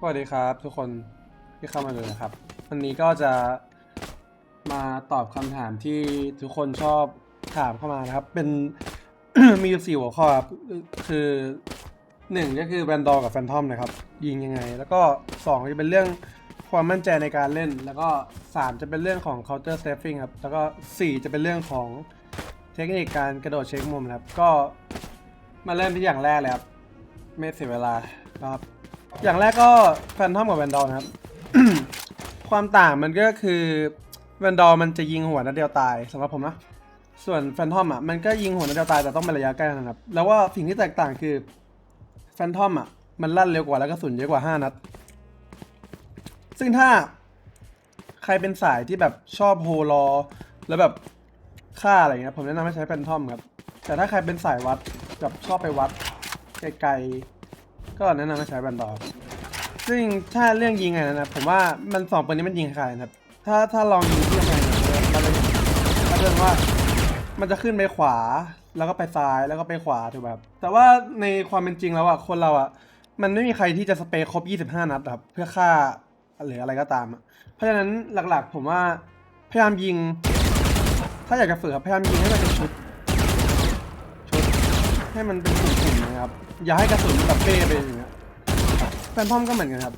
สวัสดีครับทุกคนที่เข้ามาดูนะครับ วันนี้ก็จะมาตอบคำถามที่ทุกคนชอบถามเข้ามานะครับ เป็น มีอยู่สี่หัวข้อครับ คือหนึ่งก็คือแวนดอกับแฟนทอมนะครับ ยิงยังไง แล้วก็สองจะเป็นเรื่องความมั่นใจในการเล่น แล้วก็สามจะเป็นเรื่องของ counter strafing ครับ แล้วก็สี่จะเป็นเรื่องของเทคนิคการกระโดดเช็คมุมครับ ก็มาเริ่มที่อย่างแรกเลยครับ ไม่เสียเวลานะครับ อย่างแรกก็แฟนทอมกับแวนดอลนะครับ ความต่างมันก็คือแวนดอลมันจะยิงหัวนัดเดียวตายสำหรับผมนะ ส่วนแฟนทอมอะมันก็ยิงหัวนัดเดียวตายแต่ต้องเป็นระยะใกล้นะครับ แล้วว่าสิ่งที่แตกต่างคือแฟนทอมอะมันลั่นเร็วกว่าแล้วก็สุนเยอะกว่า 5 นัด ซึ่งถ้าใครเป็นสายที่แบบชอบโฮลอแล้วแบบฆ่าอะไรเงี้ยผมแนะนำให้ใช้แฟนทอมครับ แต่ถ้าใครเป็นสายวัดแบบชอบไปวัดไกลๆ ก็แนะนำให้ใช้แวนดอซึ่งถ้าเรื่องยิงไงนะผมว่ามันสองปืนนี้มันยิงคล้ายนะครับ ถ้าถ้าลองยิงที่ยังไงนี่ยเราจะเราจะเห็นว่ามันจะขึ้นไปขวาแล้วก็ไปซ้ายแล้วก็ไปขวาถูกไหมครับแต่ว่าในความเป็นจริงแล้วอะคนเราอะมันไม่มีใครที่จะสเปรย์ครบ 25 นัดครับเพื่อฆ่าหรืออะไรก็ตามอะเพราะฉะนั้นหลักๆ ผมว่าพยายามยิง ถ้าอยากจะฝึกครับพยายามยิงให้มันเป็นชุดชุดให้มันเป็นกลุ่ม ครับ อย่าให้กระสุนแบบเป้ไปอย่างเงี้ยแฟนทอมก็เหมือนกันครับ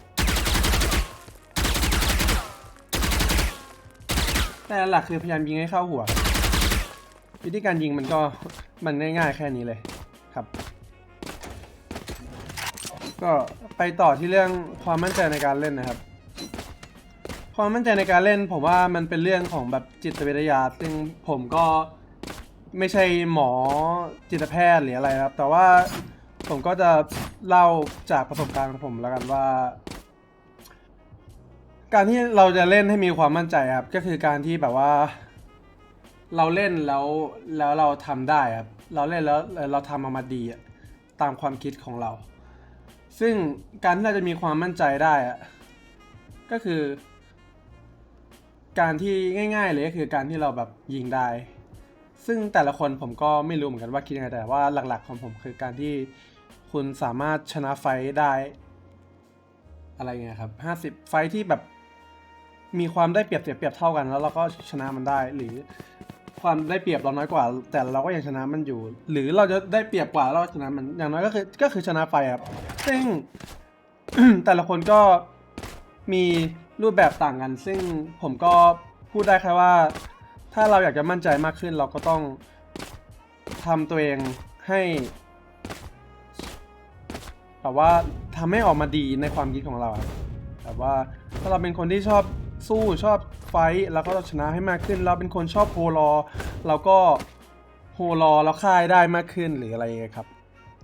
แต่หลักคือพยายามยิงให้เข้าหัว วิธีการยิงมันก็มันง่ายๆแค่นี้เลยครับ ก็ไปต่อที่เรื่องความมั่นใจในการเล่นนะครับ ความมั่นใจในการเล่นผมว่ามันเป็นเรื่องของแบบจิตวิทยา ซึ่งผมก็ ไม่ใช่หมอจิตแพทย์หรืออะไรครับ แต่ว่าผมก็จะเล่าจากประสบการณ์ของผมแล้วกันว่า การที่เราจะเล่นให้มีความมั่นใจครับ ก็คือการที่แบบว่า เราเล่นแล้วแล้วเราทำได้ครับเราเล่นแล้วเราทำออกมาดีตามความคิดของเรา ซึ่งการที่เราจะมีความมั่นใจได้อะก็คือ การที่ง่าย ๆ เลยก็คือการที่เราแบบยิงได้ ซึ่งแต่ละคนผมก็ไม่รู้เหมือนกันว่าคิดยังไงแต่ว่าหลักๆของผมคือการที่คุณสามารถชนะไฟได้ อะไรเงี้ยครับห้าสิบไฟที่แบบมีความได้เปรียบเสียเปรียบเท่ากัน แล้วเราก็ชนะมันได้ หรือความได้เปรียบเราน้อยกว่า แต่เราก็ยังชนะมันอยู่ หรือเราจะได้เปรียบกว่าเราชนะมันอย่างน้อยก็คือก็คือชนะไฟครับซึ่งแต่ละคนก็มีรูปแบบต่างกัน ซึ่งผมก็พูดได้แค่ว่า ถ้าเราอยากจะมั่นใจมากขึ้น เราก็ต้องทำตัวเองให้แบบว่าทำให้ออกมาดีในความคิดของเราแบบว่าถ้าเราเป็นคนที่ชอบสู้ชอบไฟท์เราก็ชนะให้มากขึ้น เราเป็นคนชอบโฮลอเราก็โฮลอแล้วค่ายได้มากขึ้นหรืออะไรอย่างนี้ครับ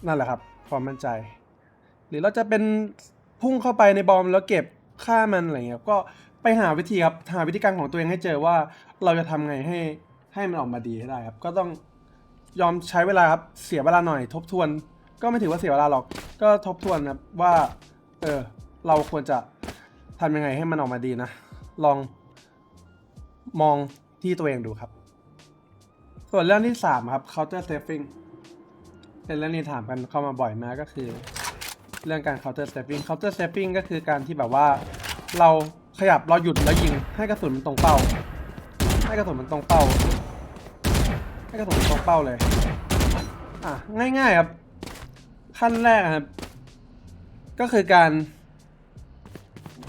นั่นแหละครับ ความมั่นใจ หรือเราจะเป็นพุ่งเข้าไปในบอมแล้วเก็บฆ่ามันอะไรเงี้ยก็ ไปหาวิธีครับหาวิธีการของตัวเองให้เจอว่าเราจะทำไงให้ให้มันออกมาดีให้ได้ครับ ก็ต้องยอมใช้เวลาครับเสียเวลาหน่อย ทบทวน ก็ไม่ถือว่าเสียเวลาหรอก ก็ทบทวนครับว่า เออ เราควรจะทำยังไงให้มันออกมาดีนะ ลองมองที่ตัวเองดูครับ ส่วนเรื่องที่สามครับ counter strafing เป็นเรื่องที่ถามกันเข้ามาบ่อยมากก็คือ เรื่องการ counter stepping counter stepping ก็คือการที่แบบว่าเรา ขยับเราหยุดแล้วยิง ให้กระสุนมันตรงเป้า ให้กระสุนมันตรงเป้า ให้กระสุนมันตรงเป้าเลย อะง่ายๆครับ ขั้นแรกครับ ก็คือการ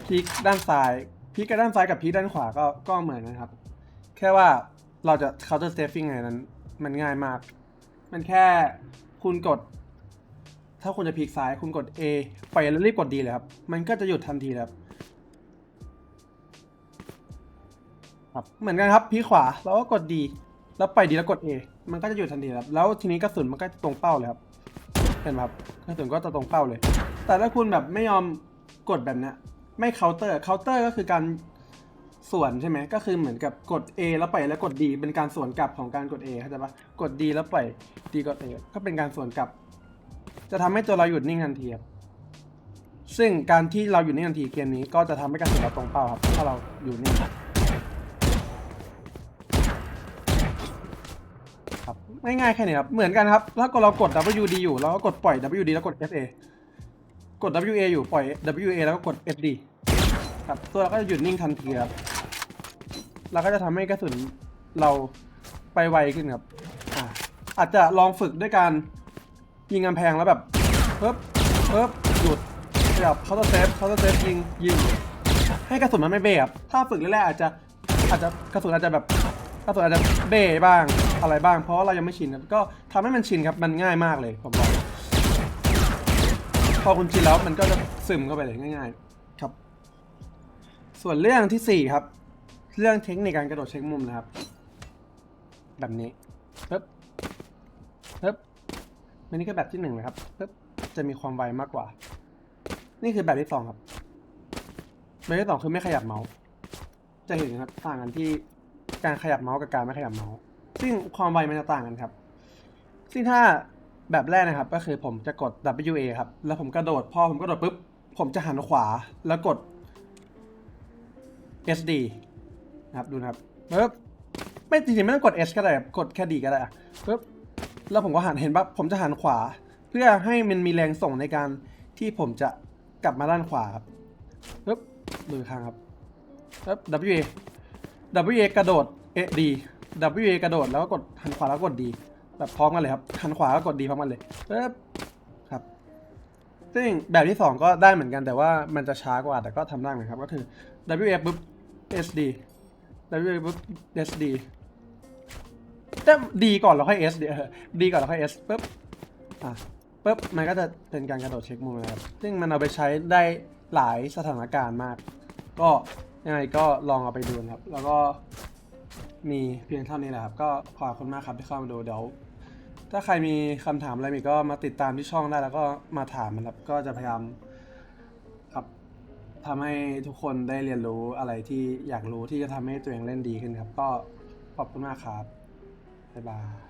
พลิกด้านซ้ายพลิกกับด้านซ้ายกับพลิกด้านขวาก็ก็เหมือนกันครับ แค่ว่าเราจะ counter stepping ไงนั้น มันง่ายมาก มันแค่คุณกด ถ้าคุณจะพลิกซ้ายคุณกด A ไปแล้วรีบกด D เลยครับ มันก็จะหยุดทันทีเลยครับ ครับ เหมือนกันครับพลิกขวาแล้วก็กด D แล้วไป D แล้วกด A มันก็จะหยุดทันทีครับแล้วทีนี้กระสุนมันก็ตรงเป้าเลยครับเห็นไหมครับกระสุนก็จะตรงเป้าเลย แต่ถ้าคุณแบบไม่ยอมกดแบบเนี้ยไม่ counter counter ก็คือการสวนใช่ไหมก็คือเหมือนกับกด A แล้วไปแล้วกด D เป็นการสวนกลับของการกด A เข้าใจปะกด D แล้วปล่อย D กด A ก็เป็นการสวนกลับ จะทำให้ตัวเราหยุดนิ่งทันทีครับซึ่งการที่เราหยุดนิ่งทันทีเกมนี้ก็จะทำให้การสุนเราตรงเป้าครับ ถ้าเราอยู่นิ่ง ง่ายๆแค่นี้ครับเหมือนกันครับถ้าเรากด WD อยู่เราก็กดปล่อย WD แล้วกด SA กด WA อยู่ปล่อย WA แล้วก็กด SD ครับตัวเราก็จะหยุดนิ่งทันทีครับเราก็จะทำให้กระสุนเราไปไวขึ้นครับอ่าอาจจะลองฝึกด้วยการยิงกำแพงแล้วแบบปึ๊บปึ๊บหยุดขยับเขาจะเซฟเขาจะเซฟยิงยิง ให้กระสุนมันไม่เบะครับถ้าฝึกแรกๆอาจจะอาจจะกระสุนอาจจะแบบกระสุนอาจจะเบะบ้าง อะไรบ้าง เพราะว่าเรายังไม่ชินครับก็ทำให้มันชินครับมันง่ายมากเลยผมบอกพอคุณชินแล้วมันก็จะซึมเข้าไปเลยง่าย ๆ ครับ ส่วนเรื่องที่สี่ครับ เรื่องเทคนิคการกระโดดเช็คมุมนะครับ แบบนี้ปึ๊บปึ๊บอันนี้ก็แบบที่หนึ่งเลยครับปึ๊บจะมีความไวมากกว่า นี่คือแบบที่สองครับแบบที่สองคือไม่ขยับเมาส์จะเห็นนะครับต่างกันที่การขยับเมาส์กับการไม่ขยับเมาส์ ซึ่งความไวมันจะต่างกันครับ ซึ่งถ้าแบบแรกนะครับ ก็คือผมจะกด WA ครับ แล้วผมกระโดด พอผมกระโดดปุ๊บ ผมจะหันขวา แล้วกด SD นะครับดูนะครับปุ๊บไม่จริงๆไม่ต้องกด S ก็ได้กดแค่ D ก็ได้ปุ๊บแล้วผมก็หันเห็นปะผมจะหันขวา เพื่อให้มันมีแรงส่งในการที่ผมจะกลับมาด้านขวาครับปุ๊บดูอีกครั้งครับแล้ว WA WA กระโดด A D WA กระโดดแล้วก็กดหันขวาแล้วกด D แบบพร้อมกันเลยครับหันขวาก็กด D พร้อมกันเลยปึ๊บครับ ซึ่งแบบที่ 2 ก็ได้เหมือนกันแต่ว่ามันจะช้ากว่าแต่ก็ทำได้เหมือนกันครับ ก็คือ WA ปุ๊บ SD WA ปุ๊บ SD แต่ D ก่อนแล้วค่อย S เดียว D ก่อนแล้วค่อย S ปุ๊บอะปุ๊บมันก็จะเป็นการกระโดดเช็คมุมนะครับซึ่งมันเอาไปใช้ได้หลายสถานการณ์มาก ก็ยังไงก็ลองเอาไปดูนะครับ แล้วก็ มีเพียงเท่านี้แหละครับ ก็ขอบคุณมากครับที่เข้ามาดูเดี๋ยวถ้าใครมีคำถามอะไรมีก็มาติดตามที่ช่องได้แล้วก็มาถามนะครับ ก็จะพยายามครับทำให้ทุกคนได้เรียนรู้อะไรที่อยากรู้ที่จะทำให้ตัวเองเล่นดีขึ้นครับ ก็ขอบคุณมากครับบ๊ายบาย